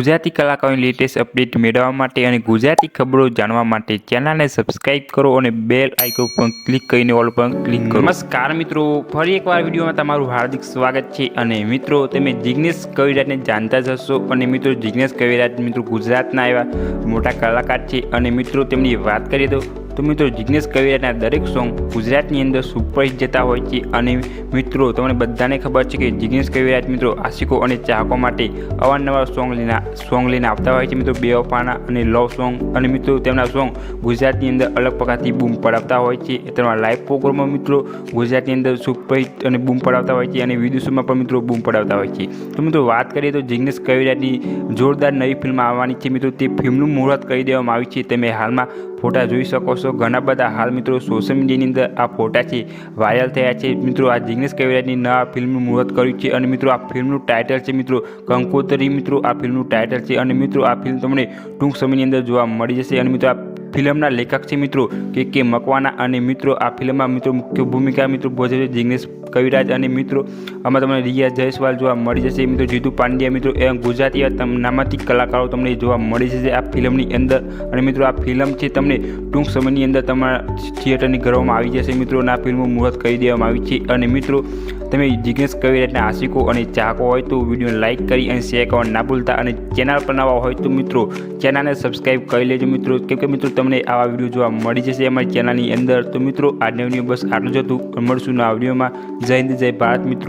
ગુજરાતી કલાકારોની latest update મેળવવા માટે અને ગુજરાતી ખબરો જાણવા માટે ચેનલને સબસ્ક્રાઇબ કરો અને બેલ આઇકોન પર ક્લિક કરીને ઓલ પર ક્લિક કરો. નમસ્કાર મિત્રો, ફરી એકવાર વિડીયોમાં તમારું હાર્દિક સ્વાગત છે અને મિત્રો, તમે જિગ્નેશ કવિરાજને જાણતા જ હશો. અને મિત્રો, જિગ્નેશ કવિરાજ મિત્રો ગુજરાતના એવા મોટા કલાકાર છે. અને મિત્રો, તેમની વાત કરીએ તો તો મિત્રો જિગ્નેશ કવિરાજના દરેક સોંગ ગુજરાતની અંદર સુપરહિટ જતા હોય છે. અને મિત્રો, તમને બધાને ખબર છે કે જિગ્નેશ કવિરાજ મિત્રો આશિકો અને ચાહકો માટે અવારનવાર સોંગ લઈને સોંગ લઈને આવતા હોય છે. મિત્રો, બેવફાના અને લવ સોંગ અને મિત્રો તેમના સોંગ ગુજરાતની અંદર અલગ પ્રકારથી બૂમ પડાવતા હોય છે. તેમના લાઈવ પ્રોગ્રામમાં મિત્રો ગુજરાતની અંદર સુપરહિટ અને બૂમ પડાવતા હોય છે અને વિદેશોમાં પણ મિત્રો બૂમ પડાવતા હોય છે. તો મિત્રો, વાત કરીએ તો જિગ્નેશ કવિરાજની જોરદાર નવી ફિલ્મ આવવાની છે. મિત્રો, તે ફિલ્મનું મુહૂર્ત કરી દેવામાં આવી છે. તમે હાલમાં ફોટા જોઈ શકો છો. ઘણા બધા હાલ મિત્રો સોશિયલ મીડિયાની અંદર આ ફોટા છે વાયરલ થયા છે. મિત્રો, આ જિગ્નેશ કવિરાજની નવા ફિલ્મનું મુહૂર્ત કર્યું છે અને મિત્રો, આ ફિલ્મનું ટાઇટલ છે મિત્રો, કંકોતરી. મિત્રો, આ ફિલ્મનું ટાઇટલ છે અને મિત્રો, આ ફિલ્મ તમને ટૂંક સમયની અંદર જોવા મળી જશે અને મિત્રો, આ ફિલ્મના લેખક છે મિત્રો કે કે મકવાના અને મિત્રો, આ ફિલ્મમાં મિત્રો મુખ્ય ભૂમિકા મિત્રો ભજવે જિગ્નેશ કવિરાજ અને મિત્રો આમાં તમને રિયા જયસ્વાલ જોવા મળી જશે. મિત્રો જીતુ પાંડ્યા મિત્રો, એ ગુજરાતી એવા કલાકારો તમને જોવા મળી જશે આ ફિલ્મની અંદર. અને મિત્રો આ ફિલ્મ છે તમને ટૂંક સમયની અંદર તમારા થિયેટરની ઘરોમાં આવી જશે. મિત્રો આ ફિલ્મનું મુહૂર્ત કરી દેવામાં આવી છે. અને મિત્રો તમે જિગ્નેશ કવિરાજના આશિકો અને ચાહકો હોય તો વિડીયોને લાઇક કરી અને શેર કરવા ના ભૂલતા અને ચેનલ પર નવા હોય તો મિત્રો ચેનલને સબસ્ક્રાઈબ કરી લેજો મિત્રો. કેમ કે મિત્રો, તમને આવા વીડિયો જોવા મળી જશે અમારી ચેનલની અંદર. તો મિત્રો, આજના વીડિયો બસ આટલું જ હતું. મળશું નવા વિડીયોમાં. જય હિન્દ, જય ભારત મિત્રો.